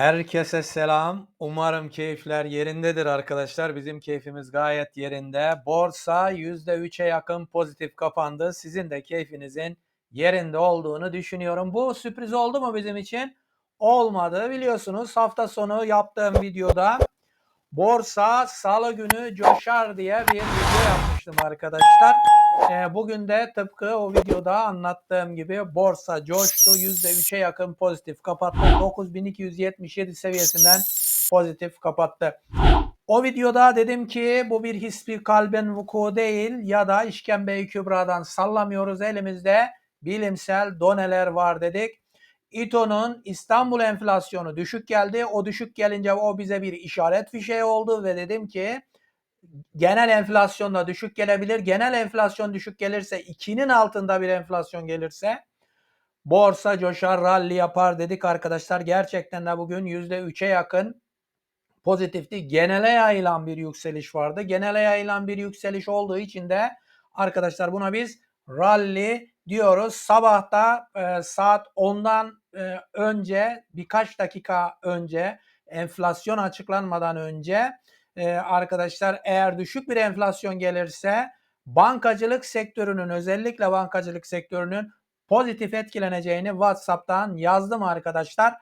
Herkese selam. Umarım keyifler yerindedir arkadaşlar. Bizim keyfimiz gayet yerinde. Borsa %3'e yakın pozitif kapandı. Sizin de keyfinizin yerinde olduğunu düşünüyorum. Bu sürpriz oldu mu bizim için? Olmadı. Biliyorsunuz hafta sonu yaptığım videoda borsa salı günü coşar diye bir video yapmıştım arkadaşlar. Ee, bugün de tıpkı o videoda anlattığım gibi borsa coştu. %3'e yakın pozitif kapattı. 9277 seviyesinden pozitif kapattı. O videoda dedim ki bu bir hisbi kalben vuku değil ya da işkembe kübradan sallamıyoruz elimizde bilimsel doneler var dedik. İTO'nun İstanbul enflasyonu düşük geldi. O düşük gelince o bize bir işaret fişeği oldu ve dedim ki genel enflasyon da düşük gelebilir. Genel enflasyon düşük gelirse 2'nin altında bir enflasyon gelirse borsa coşar rally yapar dedik arkadaşlar. Gerçekten de bugün %3'e yakın pozitifti. Genele yayılan bir yükseliş vardı. Genele yayılan bir yükseliş olduğu için de arkadaşlar buna biz rally diyoruz. Sabahta e, saat 10'dan e, önce birkaç dakika önce enflasyon açıklanmadan önce e, arkadaşlar eğer düşük bir enflasyon gelirse bankacılık sektörünün özellikle bankacılık sektörünün pozitif etkileneceğini WhatsApp'tan yazdım arkadaşlar.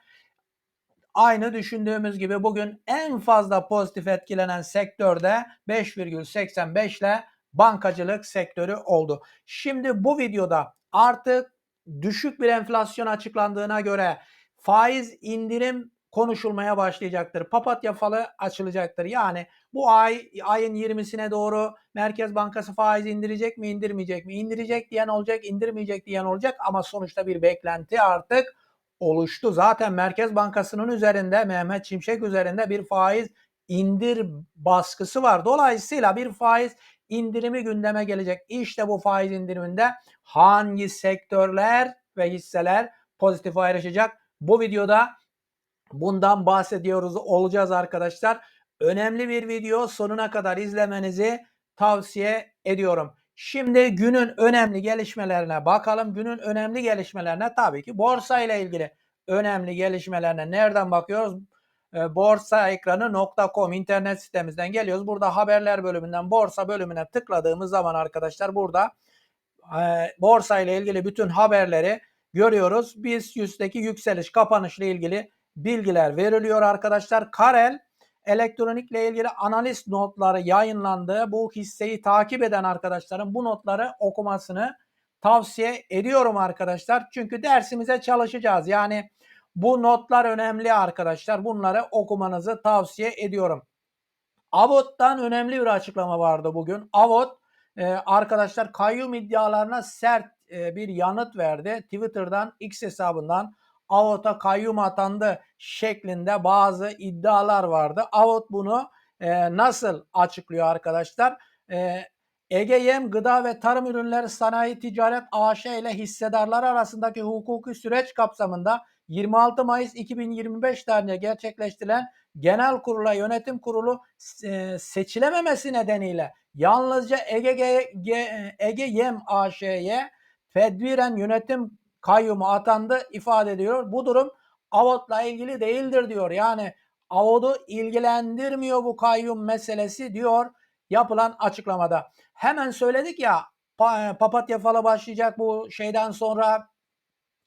Aynı düşündüğümüz gibi bugün en fazla pozitif etkilenen sektörde 5,85 ile bankacılık sektörü oldu. Şimdi bu videoda artık düşük bir enflasyon açıklandığına göre faiz indirim konuşulmaya başlayacaktır. Papatya falı açılacaktır. Yani bu ay ayın 20'sine doğru Merkez Bankası faiz indirecek mi, indirmeyecek mi? İndirecek diyen olacak, indirmeyecek diyen olacak ama sonuçta bir beklenti artık oluştu. Zaten Merkez Bankası'nın üzerinde Mehmet Şimşek üzerinde bir faiz indir baskısı var. Dolayısıyla bir faiz indirimi gündeme gelecek. İşte bu faiz indiriminde hangi sektörler ve hisseler pozitif ayrışacak? Bu videoda bundan bahsediyoruz olacağız arkadaşlar. Önemli bir video sonuna kadar izlemenizi tavsiye ediyorum. Şimdi günün önemli gelişmelerine bakalım. Günün önemli gelişmelerine tabii ki borsa ile ilgili önemli gelişmelerine nereden bakıyoruz? E, borsaekranı.com internet sitemizden geliyoruz. Burada haberler bölümünden borsa bölümüne tıkladığımız zaman arkadaşlar burada e, borsa ile ilgili bütün haberleri görüyoruz. Biz yüzdeki yükseliş kapanışla ilgili bilgiler veriliyor arkadaşlar. Karel elektronikle ilgili analiz notları yayınlandı. Bu hisseyi takip eden arkadaşların bu notları okumasını tavsiye ediyorum arkadaşlar. Çünkü dersimize çalışacağız. Yani bu notlar önemli arkadaşlar. Bunları okumanızı tavsiye ediyorum. Avot'tan önemli bir açıklama vardı bugün. Avot e, arkadaşlar kayyum iddialarına sert e, bir yanıt verdi. Twitter'dan X hesabından Avot'a kayyum atandı şeklinde bazı iddialar vardı. Avot bunu e, nasıl açıklıyor arkadaşlar? E, Ege Yem Gıda ve Tarım Ürünleri Sanayi Ticaret AŞ ile hissedarlar arasındaki hukuki süreç kapsamında 26 Mayıs 2025 tarihinde gerçekleştirilen genel kurula yönetim kurulu e, seçilememesi nedeniyle yalnızca Ege, Ege Yem AŞ'ye tedbiren yönetim kayyumu atandı ifade ediyor. Bu durum Avot'la ilgili değildir diyor. Yani Avot'u ilgilendirmiyor bu kayyum meselesi diyor yapılan açıklamada. Hemen söyledik ya papatya falı başlayacak bu şeyden sonra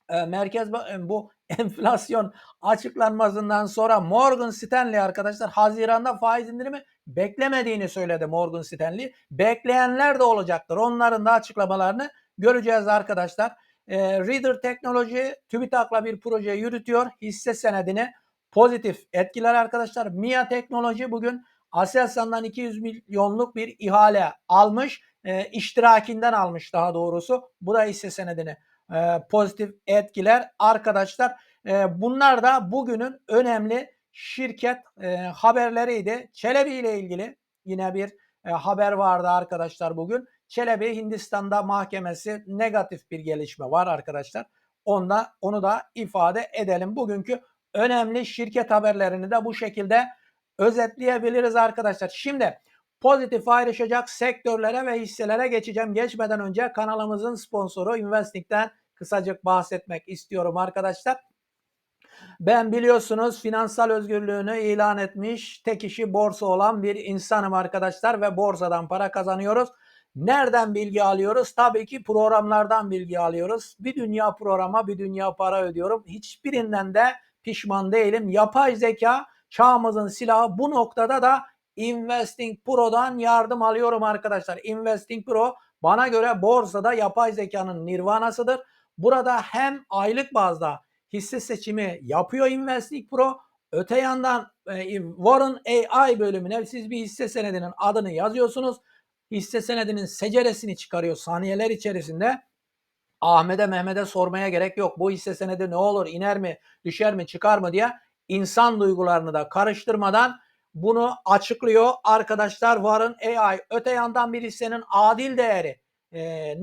e, merkez e, bu enflasyon açıklanmasından sonra Morgan Stanley arkadaşlar Haziran'da faiz indirimi beklemediğini söyledi Morgan Stanley. Bekleyenler de olacaktır. Onların da açıklamalarını göreceğiz arkadaşlar. E, Reader Teknoloji TÜBİTAK'la bir proje yürütüyor. Hisse senedini pozitif etkiler arkadaşlar. MIA Teknoloji bugün Aselsan'dan 200 milyonluk bir ihale almış. E, iştirakinden almış daha doğrusu. Bu da hisse senedini e, pozitif etkiler arkadaşlar. E, bunlar da bugünün önemli şirket e, haberleriydi. Çelebi ile ilgili yine bir e, haber vardı arkadaşlar bugün. Çelebi Hindistan'da mahkemesi negatif bir gelişme var arkadaşlar. Onda onu da ifade edelim. Bugünkü önemli şirket haberlerini de bu şekilde özetleyebiliriz arkadaşlar. Şimdi pozitif ayrışacak sektörlere ve hisselere geçeceğim. Geçmeden önce kanalımızın sponsoru Investing'den kısacık bahsetmek istiyorum arkadaşlar. Ben biliyorsunuz finansal özgürlüğünü ilan etmiş tek işi borsa olan bir insanım arkadaşlar ve borsadan para kazanıyoruz. Nereden bilgi alıyoruz? Tabii ki programlardan bilgi alıyoruz. Bir dünya programa bir dünya para ödüyorum. Hiçbirinden de pişman değilim. Yapay zeka çağımızın silahı bu noktada da Investing Pro'dan yardım alıyorum arkadaşlar. Investing Pro bana göre borsada yapay zekanın nirvanasıdır. Burada hem aylık bazda hisse seçimi yapıyor Investing Pro. Öte yandan e, Warren AI bölümüne siz bir hisse senedinin adını yazıyorsunuz. Hisse senedinin seceresini çıkarıyor saniyeler içerisinde. Ahmet'e Mehmet'e sormaya gerek yok. Bu hisse senedi ne olur, iner mi, düşer mi, çıkar mı diye insan duygularını da karıştırmadan bunu açıklıyor. Arkadaşlar Warren AI öte yandan bir hissenin adil değeri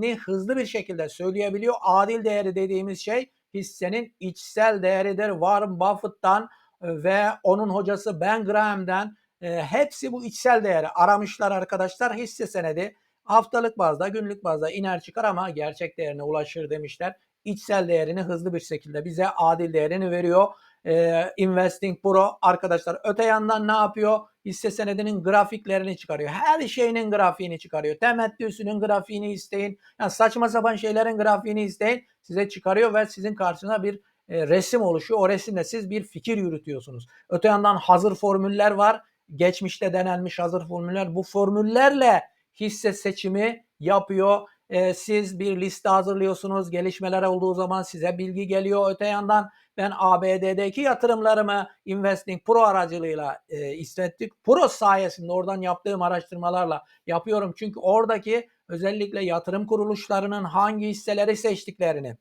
ni hızlı bir şekilde söyleyebiliyor. Adil değeri dediğimiz şey hissenin içsel değeridir. Warren Buffett'tan ve onun hocası Ben Graham'den hepsi bu içsel değeri aramışlar arkadaşlar. Hisse senedi haftalık bazda, günlük bazda iner çıkar ama gerçek değerine ulaşır demişler. İçsel değerini hızlı bir şekilde bize adil değerini veriyor. Ee, Investing Pro arkadaşlar öte yandan ne yapıyor? Hisse senedinin grafiklerini çıkarıyor. Her şeyinin grafiğini çıkarıyor. Temettüsünün grafiğini isteyin. Yani saçma sapan şeylerin grafiğini isteyin. Size çıkarıyor ve sizin karşına bir e, resim oluşuyor. O resimle siz bir fikir yürütüyorsunuz. Öte yandan hazır formüller var. Geçmişte denenmiş hazır formüller. Bu formüllerle hisse seçimi yapıyor. E, siz bir liste hazırlıyorsunuz. Gelişmeler olduğu zaman size bilgi geliyor. Öte yandan ben ABD'deki yatırımlarımı Investing Pro aracılığıyla e, istedik. Pro sayesinde oradan yaptığım araştırmalarla yapıyorum. Çünkü oradaki özellikle yatırım kuruluşlarının hangi hisseleri seçtiklerini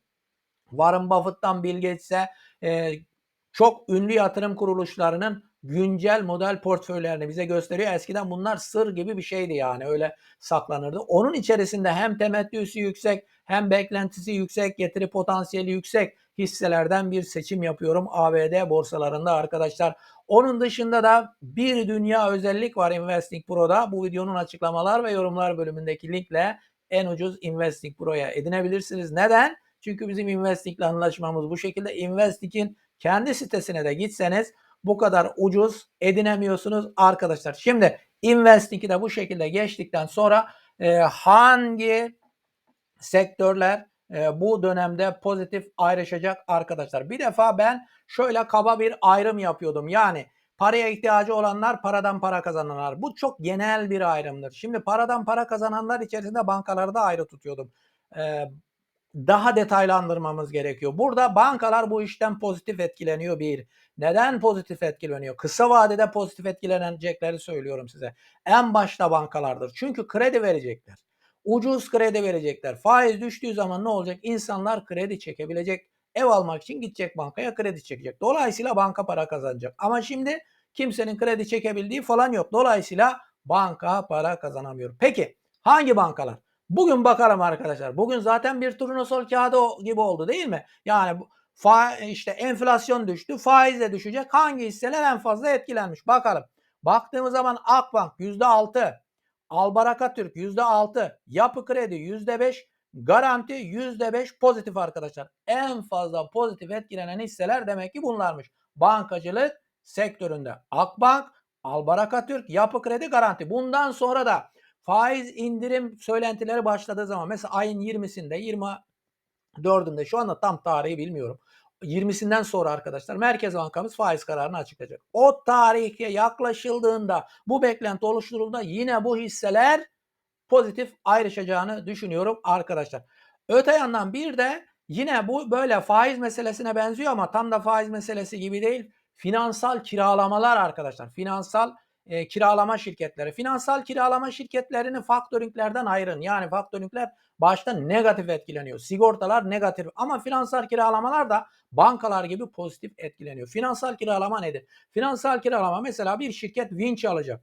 Warren Buffett'tan Bill Gates'e e, çok ünlü yatırım kuruluşlarının güncel model portföylerini bize gösteriyor. Eskiden bunlar sır gibi bir şeydi yani öyle saklanırdı. Onun içerisinde hem temettüsü yüksek hem beklentisi yüksek, getiri potansiyeli yüksek hisselerden bir seçim yapıyorum ABD borsalarında arkadaşlar. Onun dışında da bir dünya özellik var Investing Pro'da. Bu videonun açıklamalar ve yorumlar bölümündeki linkle en ucuz Investing Pro'ya edinebilirsiniz. Neden? Çünkü bizim Investing'le anlaşmamız bu şekilde. Investing'in kendi sitesine de gitseniz bu kadar ucuz edinemiyorsunuz arkadaşlar. Şimdi Investing'i de bu şekilde geçtikten sonra e, hangi sektörler e, bu dönemde pozitif ayrışacak arkadaşlar. Bir defa ben şöyle kaba bir ayrım yapıyordum. Yani paraya ihtiyacı olanlar paradan para kazananlar. Bu çok genel bir ayrımdır. Şimdi paradan para kazananlar içerisinde bankaları da ayrı tutuyordum. E, daha detaylandırmamız gerekiyor. Burada bankalar bu işten pozitif etkileniyor bir. Neden pozitif etkileniyor? Kısa vadede pozitif etkilenecekleri söylüyorum size. En başta bankalardır. Çünkü kredi verecekler. Ucuz kredi verecekler. Faiz düştüğü zaman ne olacak? İnsanlar kredi çekebilecek. Ev almak için gidecek bankaya kredi çekecek. Dolayısıyla banka para kazanacak. Ama şimdi kimsenin kredi çekebildiği falan yok. Dolayısıyla banka para kazanamıyor. Peki hangi bankalar? Bugün bakalım arkadaşlar. Bugün zaten bir turnusol kağıdı gibi oldu değil mi? Yani fa işte enflasyon düştü, faiz de düşecek. Hangi hisseler en fazla etkilenmiş? Bakalım. Baktığımız zaman Akbank %6, Albaraka Türk %6, Yapı Kredi %5, Garanti %5 pozitif arkadaşlar. En fazla pozitif etkilenen hisseler demek ki bunlarmış. Bankacılık sektöründe Akbank, Albaraka Türk, Yapı Kredi, Garanti. Bundan sonra da faiz indirim söylentileri başladığı zaman mesela ayın 20'sinde 24'ünde şu anda tam tarihi bilmiyorum. 20'sinden sonra arkadaşlar Merkez Bankamız faiz kararını açıklayacak. O tarihe yaklaşıldığında bu beklenti oluşturulduğunda yine bu hisseler pozitif ayrışacağını düşünüyorum arkadaşlar. Öte yandan bir de yine bu böyle faiz meselesine benziyor ama tam da faiz meselesi gibi değil. Finansal kiralamalar arkadaşlar. Finansal e, kiralama şirketleri. Finansal kiralama şirketlerini faktöringlerden ayırın. Yani faktöringler başta negatif etkileniyor. Sigortalar negatif ama finansal kiralamalar da bankalar gibi pozitif etkileniyor. Finansal kiralama nedir? Finansal kiralama mesela bir şirket vinç alacak.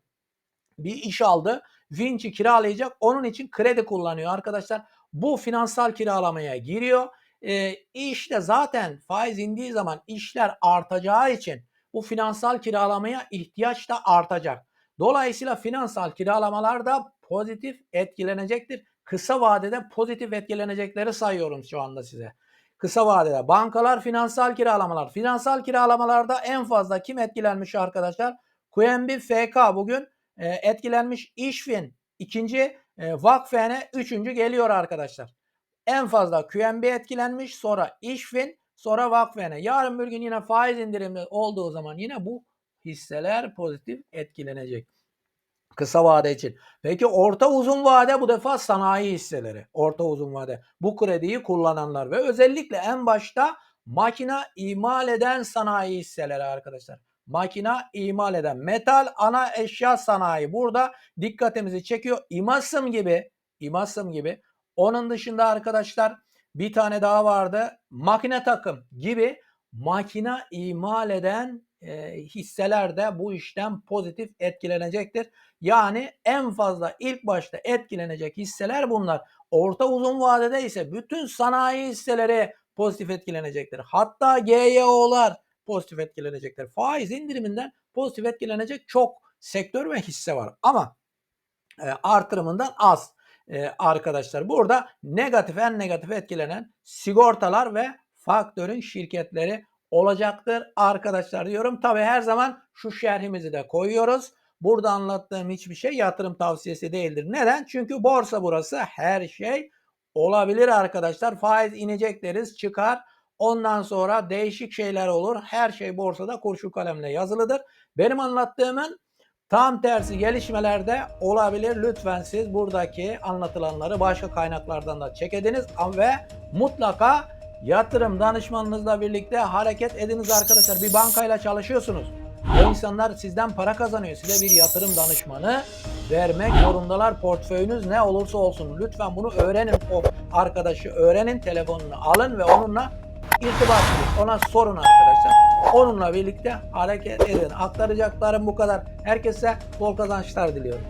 Bir iş aldı. Vinç'i kiralayacak. Onun için kredi kullanıyor arkadaşlar. Bu finansal kiralamaya giriyor. E, işte zaten faiz indiği zaman işler artacağı için bu finansal kiralamaya ihtiyaç da artacak. Dolayısıyla finansal kiralamalar da pozitif etkilenecektir. Kısa vadede pozitif etkilenecekleri sayıyorum şu anda size. Kısa vadede bankalar, finansal kiralamalar. Finansal kiralamalarda en fazla kim etkilenmiş arkadaşlar? QNB FK bugün e, etkilenmiş. İşfin ikinci, e, Vakfene üçüncü geliyor arkadaşlar. En fazla QNB etkilenmiş, sonra İşfin, sonra Vakfene. Yarın bir gün yine faiz indirimi olduğu zaman yine bu hisseler pozitif etkilenecek. Kısa vade için. Peki orta uzun vade bu defa sanayi hisseleri. Orta uzun vade. Bu krediyi kullananlar ve özellikle en başta makina imal eden sanayi hisseleri arkadaşlar. Makina imal eden metal ana eşya sanayi burada dikkatimizi çekiyor. İmasım gibi, İmasım gibi. Onun dışında arkadaşlar bir tane daha vardı. Makine takım gibi makina imal eden e, hisseler de bu işten pozitif etkilenecektir. Yani en fazla ilk başta etkilenecek hisseler bunlar. Orta uzun vadede ise bütün sanayi hisseleri pozitif etkilenecektir. Hatta GYO'lar pozitif etkilenecektir. Faiz indiriminden pozitif etkilenecek çok sektör ve hisse var. Ama e, artırımından az e, arkadaşlar. Burada negatif en negatif etkilenen sigortalar ve faktörün şirketleri olacaktır arkadaşlar diyorum. Tabi her zaman şu şerhimizi de koyuyoruz. Burada anlattığım hiçbir şey yatırım tavsiyesi değildir. Neden? Çünkü borsa burası her şey olabilir arkadaşlar. Faiz inecek deriz çıkar. Ondan sonra değişik şeyler olur. Her şey borsada kurşun kalemle yazılıdır. Benim anlattığımın tam tersi gelişmelerde olabilir. Lütfen siz buradaki anlatılanları başka kaynaklardan da çek ediniz ve mutlaka yatırım danışmanınızla birlikte hareket ediniz arkadaşlar. Bir bankayla çalışıyorsunuz. O insanlar sizden para kazanıyor. Size bir yatırım danışmanı vermek zorundalar. Portföyünüz ne olursa olsun. Lütfen bunu öğrenin. O arkadaşı öğrenin. Telefonunu alın ve onunla irtibat edin. Ona sorun arkadaşlar. Onunla birlikte hareket edin. Aktaracaklarım bu kadar. Herkese bol kazançlar diliyorum.